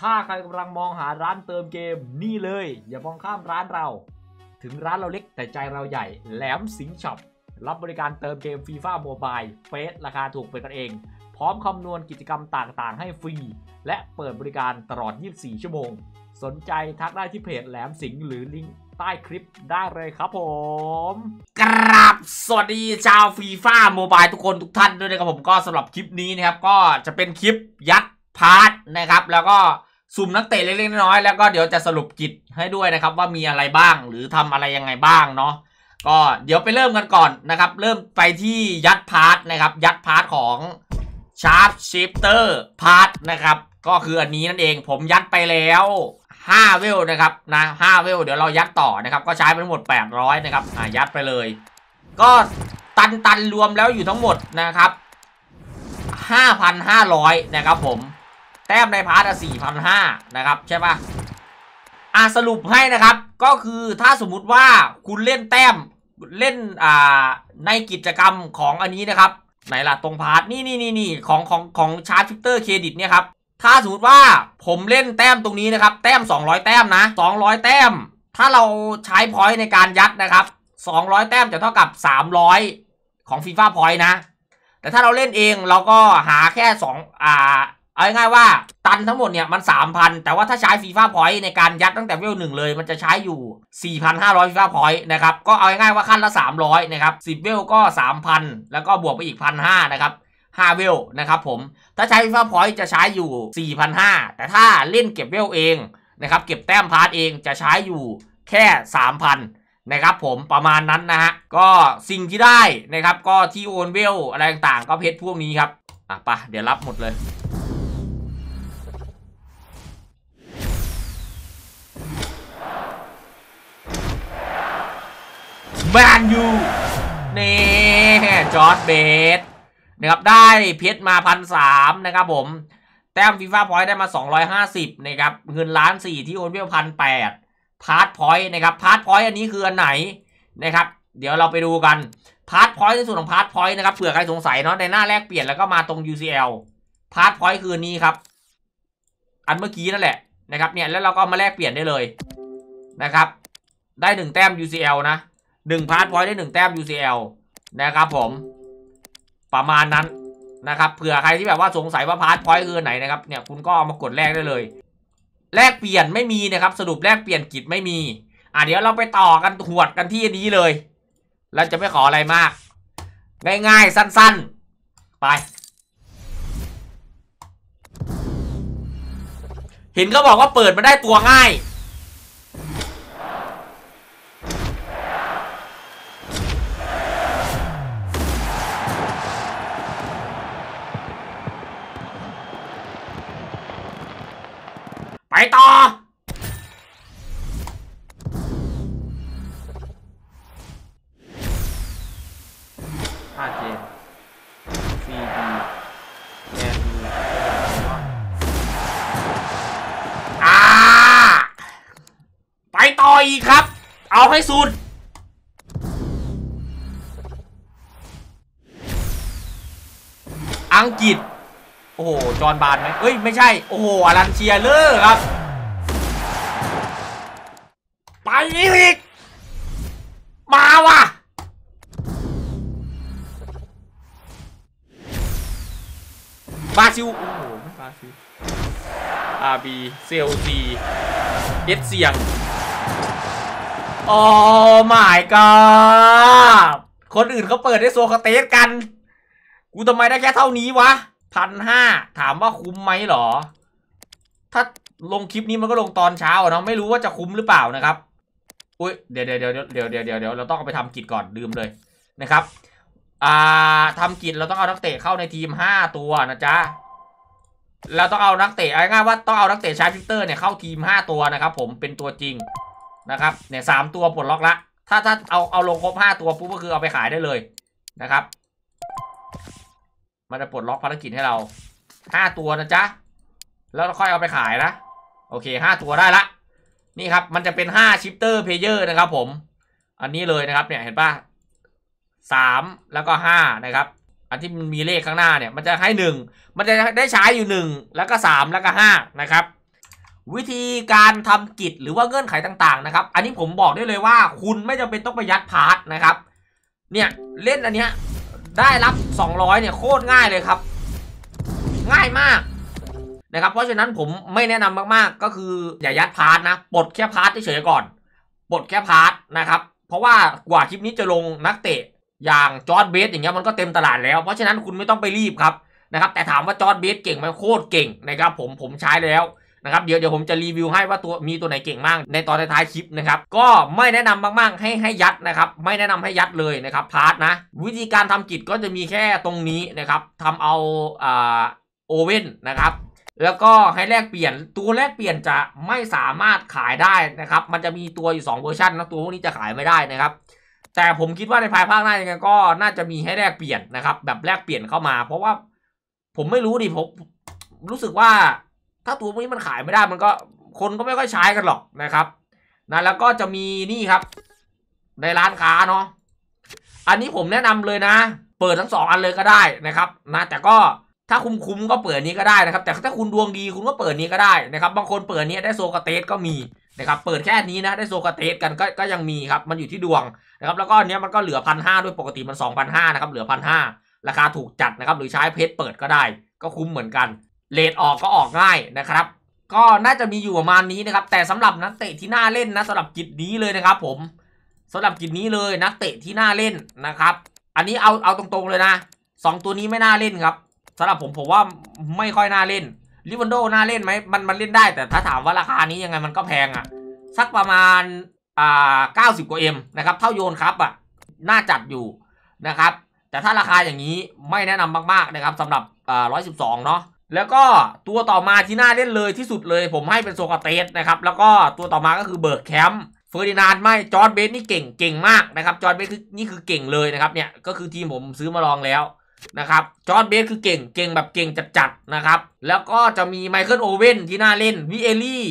ถ้าใครกำลังมองหาร้านเติมเกมนี่เลย อย่ามองข้ามร้านเรา ถึงร้านเราเล็กแต่ใจเราใหญ่ แหลมสิงช็อปรับบริการเติมเกมฟีฟ่าโมบายเฟสราคาถูกเป็นกันเอง พร้อมคำนวณกิจกรรมต่างๆ ให้ฟรี และเปิดบริการตลอด 24 ชั่วโมง สนใจทักได้ที่เพจแหลมสิงห์หรือลิงก์ใต้คลิปได้เลยครับผม กราบสวัสดีชาวฟีฟ่าโมบายทุกคนทุกท่านด้วยนะครับผมก็สำหรับคลิปนี้นะครับ ก็จะเป็นคลิปยัดพาร์ทนะครับ แล้วก็ สุ่มนักเตะเล็กๆน้อยๆแล้วก็เดี๋ยวจะสรุปกิจให้ด้วยนะครับ ว่ามีอะไรบ้างหรือทำอะไรยังไงบ้างเนาะก็เดี๋ยวไปเริ่มกันก่อนนะครับ เริ่มไปที่ยัดพาร์ทนะครับ ยัดพาร์ทของชาร์ปชิปเตอร์พาร์ทนะครับ ก็คืออันนี้นั่นเองผมยัดไปแล้ว5เวลนะครับนะ5เวลเดี๋ยวเรายัดต่อนะครับ ก็ใช้ไปทั้งหมด 800 นะครับอะยัดไปเลย ก็ตันตันรวมแล้วอยู่ทั้งหมดนะครับ 5,500 นะครับผม แต้มในพาร์ท4,500นะครับใช่ปะอะสรุปให้นะครับ ก็คือถ้าสมมุติว่าคุณเล่นแต้มเล่นอ่าในกิจกรรมของอันนี้นะครับ ไหนล่ะตรงพาร์ทนี่นี่นี่นี่ของของของชาร์จฟิลเตอร์เครดิตเนี่ยครับถ้าสมมติว่าผมเล่นแต้มตรงนี้นะครับ แต้ม 200 แต้มนะ 200 แต้ม ถ้าเราใช้พอยต์ในการยัดนะครับ 200 แต้มจะเท่ากับ 300 ของฟีฟ่าพอยต์นะ แต่ถ้าเราเล่นเองเราก็หาแค่2อ่า เอาง่ายว่าตันทั้งหมดเนี่ยมัน 3,000 แต่ว่าถ้าใช้ฟีฟ่าพอยต์ในการยัดตั้งแต่เวลหนึ่งเลย มันจะใช้อยู่ 4,500ฟีฟ่าพอยต์นะครับ ก็เอาง่ายว่าขั้นละ 300 นะครับ 10 เวลก็ 3,000 แล้วก็บวกไปอีก 1,500 นะครับ5เวลนะครับผม ถ้าใช้ฟีฟ่าพอยต์จะใช้อยู่ 4,500 แต่ถ้าเล่นเก็บเวลเองนะครับ เก็บแต้มพาร์ทเองจะใช้อยู่แค่ 3,000นะครับผมประมาณนั้นนะฮะ ก็สิ่งที่ได้นะครับ ก็ที่โอนเวลอะไรต่างๆ ก็เพชรพวกนี้ครับ อะปะเดี๋ยวรับหมดเลย แมนยูนี่จอร์ดเบสนะครับได้เพชรมาพันสามนะครับผม แต้มฟีฟ่าพอยต์ได้มา 250นะครับเงินล้านสี่ที่โอนเวลพันแปดพาร์ทพอยต์นะครับพาร์ทพอยต์อันนี้คืออันไหนนะครับ เดี๋ยวเราไปดูกันพาร์ทพอยต์ในส่วนของพาร์ทพอยต์นะครับเผื่อใครสงสัยเนาะในหน้าแรกเปลี่ยนแล้วก็มาตรง UCL พาร์ทพอยต์คือนนี้ครับ อันเมื่อกี้นั่นแหละนะครับเนี่ยแล้วเราก็มาแลกเปลี่ยนได้เลยนะครับ ได้หนึ่งแต้ม UCL นะ หนึ่งพาร์ทพอยต์ได้หนึ่งแต้ม UCL นะครับผม ประมาณนั้นนะครับเผื่อใครที่แบบว่าสงสัยว่าพาร์ทพอยต์คือไหนนะครับเนี่ยคุณก็เอามากดแลกได้เลย แลกเปลี่ยนไม่มีนะครับ สรุปแลกเปลี่ยนกิจไม่มีอะเดี๋ยวเราไปต่อกันหวดกันที่นนี้เลยเราจะไม่ขออะไรมาก ง่ายๆ สั้นๆ ไป เห็นเขาบอกว่าเปิดมาได้ตัวง่าย ต่อ5เจน 4D แอนดูอ่า ไปต่ออีกครับ เอาให้สุดอังกฤษ โอ้โห จอห์นบานไหมเอ้ย ไม่ใช่ โอ้โหอลันเชียเลอร์ครับ ไปอีก มาว่ะ บาซิล โอ้โหไม่บาซิล RB เซลซีเอสเสียง โอ้ my god คนอื่นเขาเปิดได้โซคาเตสกัน กูทำไมได้แค่เท่านี้วะ พันห้าถามว่าคุ้มไหมหรอ ถ้าลงคลิปนี้มันก็ลงตอนเช้าเนาะไม่รู้ว่าจะคุ้มหรือเปล่านะครับอุ้ยเดี๋ยวเดี๋ยวเดี๋ยวเดี๋ยวเดี๋ยวเดี๋ยวเดี๋ยวเราต้องเอาไปทำกิจก่อนลืมเลยนะครับ อ่าทำกิจเราต้องเอานักเตะเข้าในทีมห้าตัวนะจ๊ะเราต้องเอานักเตะง่ายๆว่าต้องเอานักเตะชาร์จฟิเตอร์เนี่ยเข้าทีม5ตัวนะครับ ผมเป็นตัวจริงนะครับเนี่ยสามตัวปลดล็อกละถ้าถ้าเอาเอาลงครบ5ตัวปุ๊บก็คือเอาไปขายได้เลยนะครับ มันจะปลดล็อกภารกิจให้เรา5ตัวนะจ๊ะ แล้วค่อยเอาไปขายนะ โอเค5ตัวได้ละ นี่ครับ มันจะเป็น5ชิปเตอร์เพเยอร์นะครับผม อันนี้เลยนะครับ เนี่ย เห็นปะสามแล้วก็ห้านะครับ อันที่มันมีเลขข้างหน้าเนี่ย มันจะให้หนึ่ง มันจะได้ใช้อยู่หนึ่ง แล้วก็สามแล้วก็ห้านะครับ วิธีการทำกิจหรือว่าเงื่อนไขต่างๆนะครับ อันนี้ผมบอกได้เลยว่า คุณไม่จำเป็นต้องไปยัดพาร์ทนะครับ เนี่ย เล่นอันเนี้ย ได้รับ 200 เนี่ยโคตรง่ายเลยครับ ง่ายมากนะครับ เพราะฉะนั้นผมไม่แนะนำมากๆ ก็คืออย่ายัดพาร์ทนะปลดแค่พาร์ทเฉยๆก่อนปลดแค่พาร์ทนะครับ เพราะว่ากว่าคลิปนี้จะลงนักเตะอย่างจอร์ดเบสอย่างเงี้ยมันก็เต็มตลาดแล้ว เพราะฉะนั้นคุณไม่ต้องไปรีบครับนะครับแต่ถามว่าจอร์ดเบสเก่งไหมโคตรเก่งนะครับผมผมใช้แล้ว นะครับเดี๋ยวเดี๋ยวผมจะรีวิวให้ว่าตัวมีตัวไหนเก่งมากในตอนท้ายคลิปนะครับก็ไม่แนะนำมากๆให้ให้ยัดนะครับไม่แนะนำให้ยัดเลยนะครับพาร์ทนะวิธีการทำกิจก็จะมีแค่ตรงนี้นะครับทำเอาอ่าโอเว่นนะครับแล้วก็ให้แลกเปลี่ยนตัวแลกเปลี่ยนจะไม่สามารถขายได้นะครับ มันจะมีตัวอยู่ 2 เวอร์ชันนะตัวพวกนี้จะขายไม่ได้นะครับ แต่ผมคิดว่าในภายภาคหน้ายังไงก็น่าจะมีให้แลกเปลี่ยนนะครับ แบบแลกเปลี่ยนเข้ามา เพราะว่าผมไม่รู้ดิผมรู้สึกว่า ถ้าตัวพวกนี้มันขายไม่ได้มันก็คนก็ไม่ค่อยใช้กันหรอกนะครับนะแล้วก็จะมีนี่ครับ ในร้านค้าเนาะอันนี้ผมแนะนำเลยนะ เปิดทั้งสองอันเลยก็ได้นะครับนะแต่ก็ถ้าคุ้มคุ้มก็เปิดนี้ก็ได้นะครับ แต่ถ้าคุณดวงดีคุณก็เปิดนี้ก็ได้นะครับ บางคนเปิดนี้ได้โซกาเตสก็มีนะครับเปิดแค่นี้นะได้โซกาเตสกันก็ก็ยังมีครับมันอยู่ที่ดวงนะครับแล้วก็อันเนี้ยมันก็เหลือพันห้าด้วยปกติมันสองพันห้านะครับเหลือพันห้าราคาถูกจัดนะครับหรือใช้เพจเปิดก็ได้ ก็คุ้มเหมือนกัน เลทออกก็ออกง่ายนะครับ ก็น่าจะมีอยู่ประมาณนี้นะครับ แต่สำหรับนักเตะที่น่าเล่นนะสำหรับกิจนี้เลยนะครับ ผมสำหรับกิจนี้เลยนักเตะที่น่าเล่นนะครับ อันนี้เอาเอาตรงๆเลยนะสองตัวนี้ไม่น่าเล่นครับสำหรับผมผมว่าไม่ค่อยน่าเล่นลิวันโดน่าเล่นไหมมันมันเล่นได้ แต่ถ้าถามว่าราคานี้ยังไงมันก็แพงอะสักประมาณอ่าเก้าสิบกว่าเอ็มนะครับเท่าโยนครับอะน่าจัดอยู่นะครับ แต่ถ้าราคาอย่างนี้ไม่แนะนำมากๆนะครับสำหรับอ่าร้อยสิบสองเนาะ แล้วก็ตัวต่อมาที่น่าเล่นเลยที่สุดเลย ผมให้เป็นโซกาเตสนะครับแล้วก็ตัวต่อมาก็คือเบิร์กแคมป์เฟอร์ดินานด์ไม่จอร์ดเบสนี่เก่งเก่งมากนะครับจอร์ดเบสคือนี่คือเก่งเลยนะครับเนี่ยก็คือทีมผมซื้อมาลองแล้วนะครับจอร์ดเบสคือเก่งเก่งแบบเก่งจัดๆนะครับแล้วก็จะมีไมเคิลโอเว่นที่น่าเล่นวิเอลี่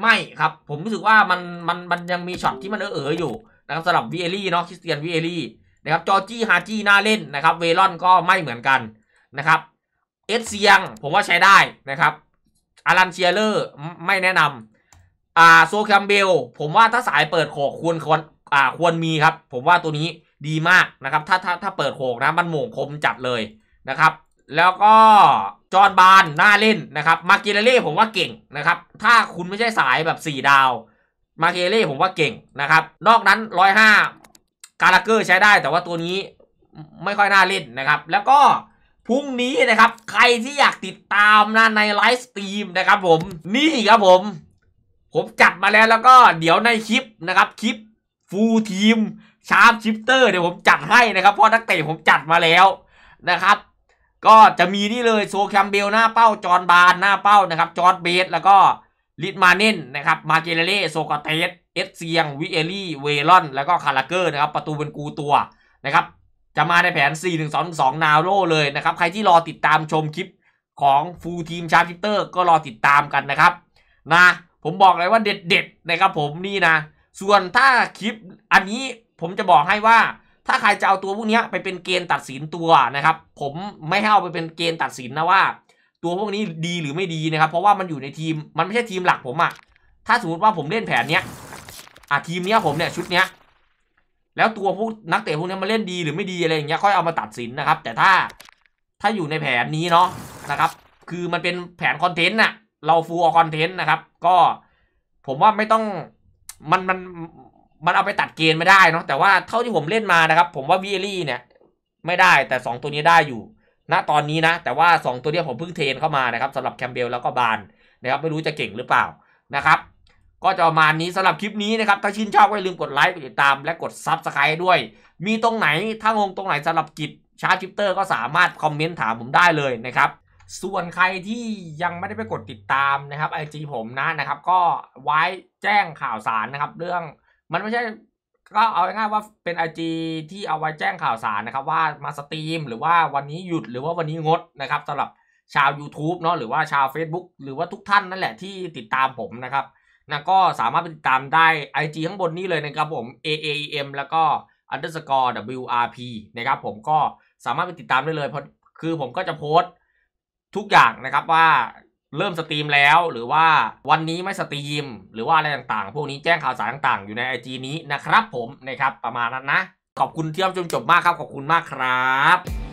ไม่ครับ ผมรู้สึกว่ามันมันมันยังมีช็อตที่มันเออๆอยู่นะครับสำหรับวิเอลี่เนาะคริสเตียนวิเอลี่นะครับจอร์จี้ฮาจี้น่าเล่นนะครับเวลอนก็ไม่เหมือนกันนะครับ เอสเซียง ผมว่าใช้ได้นะครับอารันเชียเลอร์ไม่แนะนำอ่าโซแคมเบล ผมว่าถ้าสายเปิดโขกควรควรอ่าควรมีครับ ผมว่าตัวนี้ดีมากนะครับ ถ้าถ้าถ้าเปิดโขกนะมันโหม่งคมจัดเลยนะครับ แล้วก็จอห์นบานน่าเล่นนะครับมาเกเลเล่ผมว่าเก่งนะครับ ถ้าคุณไม่ใช่สายแบบ 4 ดาวมาเกเลเล่ผมว่าเก่งนะครับ นอกนั้นร้อยห้าการาเกอร์ใช้ได้แต่ว่าตัวนี้ไม่ค่อยน่าเล่นนะครับ แล้วก็ พรุ่งนี้นะครับ ใครที่อยากติดตามนะในไลฟ์สตรีมนะครับผมนี่ครับผม ผมจัดมาแล้วแล้วก็เดี๋ยวในคลิปนะครับคลิปฟูลทีมชาร์ปชิปเตอร์เดี๋ยวผมจัดให้นะครับเพราะนักเตะผมจัดมาแล้วนะครับ ก็จะมีนี่เลยโซแคมเบลหน้าเป้าจอห์นบานหน้าเป้านะครับจอร์ดเบสแล้วก็ลิทมาเน่นนะครับมาเกเลเล่โซกาเตสเอสเซียงวิเอลี่เวลอน แล้วก็คาราเกอร์นะครับประตูเป็นกูตัวนะครับ จะมาในแผน 4 1 2 2 นาโรเลยนะครับ ใครที่รอติดตามชมคลิปของฟูลทีมชาร์ p ิเตอร์ก็รอติดตามกันนะครับนะผมบอกเลยว่าเด็ดๆนะครับผมนี่นะ ส่วนถ้าคลิปอันนี้ผมจะบอกให้ว่า ถ้าใครจะเอาตัวพวกนี้ไปเป็นเกณฑ์ตัดสินตัวนะครับ ผมไม่ให้เอาไปเป็นเกณฑ์ตัดสินนะว่า ตัวพวกนี้ดีหรือไม่ดีนะครับ เพราะว่ามันอยู่ในทีมมันไม่ใช่ทีมหลักผมอะถ้าสมมติว่าผมเล่นแผนเนี้ยอะทีมเนี้ยผมเนี่ยชุดเนี้ย แล้วตัวพวกนักเตะพวกนี้มาเล่นดีหรือไม่ดีอะไรอย่างเงี้ยค่อยเอามาตัดสินนะครับ แต่ถ้าถ้าอยู่ในแผนนี้เนาะนะครับ คือมันเป็นแผนคอนเทนต์น่ะ เราฟูลคอนเทนต์นะครับ ก็ผมว่าไม่ต้องมันมันมันเอาไปตัดเกณฑ์ไม่ได้เนาะแต่ว่าเท่าที่ผมเล่นมานะครับ ผมว่าวิเอลี่เนี่ย ไม่ได้แต่สองตัวนี้ได้อยู่ณตอนนี้นะ แต่ว่าสองตัวนี้ผมเพิ่งเทรนเข้ามานะครับสำหรับแคมเบลแล้วก็บานนะครับ ไม่รู้จะเก่งหรือเปล่านะครับ ก็จะประมาณนี้สำหรับคลิปนี้นะครับ ถ้าชื่นชอบก็อย่าลืมกดไลค์ กดติดตาม และกดซับสไครต์ด้วย มีตรงไหน ถ้างงตรงไหนสำหรับกิจชาร์จิปเตอร์ก็สามารถคอมเมนต์ถามผมได้เลยนะครับ ส่วนใครที่ยังไม่ได้ไปกดติดตามนะครับไอจีผมนะนะครับ ก็ไว้แจ้งข่าวสารนะครับ เรื่องมันไม่ใช่ก็เอาง่ายๆว่าเป็นไอจีที่เอาไว้แจ้งข่าวสารนะครับ ว่ามาสตรีมหรือว่าวันนี้หยุดหรือว่าวันนี้งดนะครับสำหรับชาว YouTube เนาะหรือว่าชาว Facebook หรือว่าทุกท่านนั่นแหละที่ติดตามผมนะครับ นะก็สามารถติดตามได้ IG ข้างบนนี้เลยนะครับผม A A E M แล้วก็ underscore W R P นะครับผมก็สามารถไปติดตามได้เลย เพราะคือผมก็จะโพสต์ทุกอย่างนะครับว่าเริ่มสตรีมแล้ว หรือว่าวันนี้ไม่สตรีม หรือว่าอะไรต่างๆ พวกนี้แจ้งข่าวสารต่างๆ อยู่ใน IG นี้นะครับผมนะครับประมาณนั้นนะ ขอบคุณที่รับชมจบมากครับ ขอบคุณมากครับ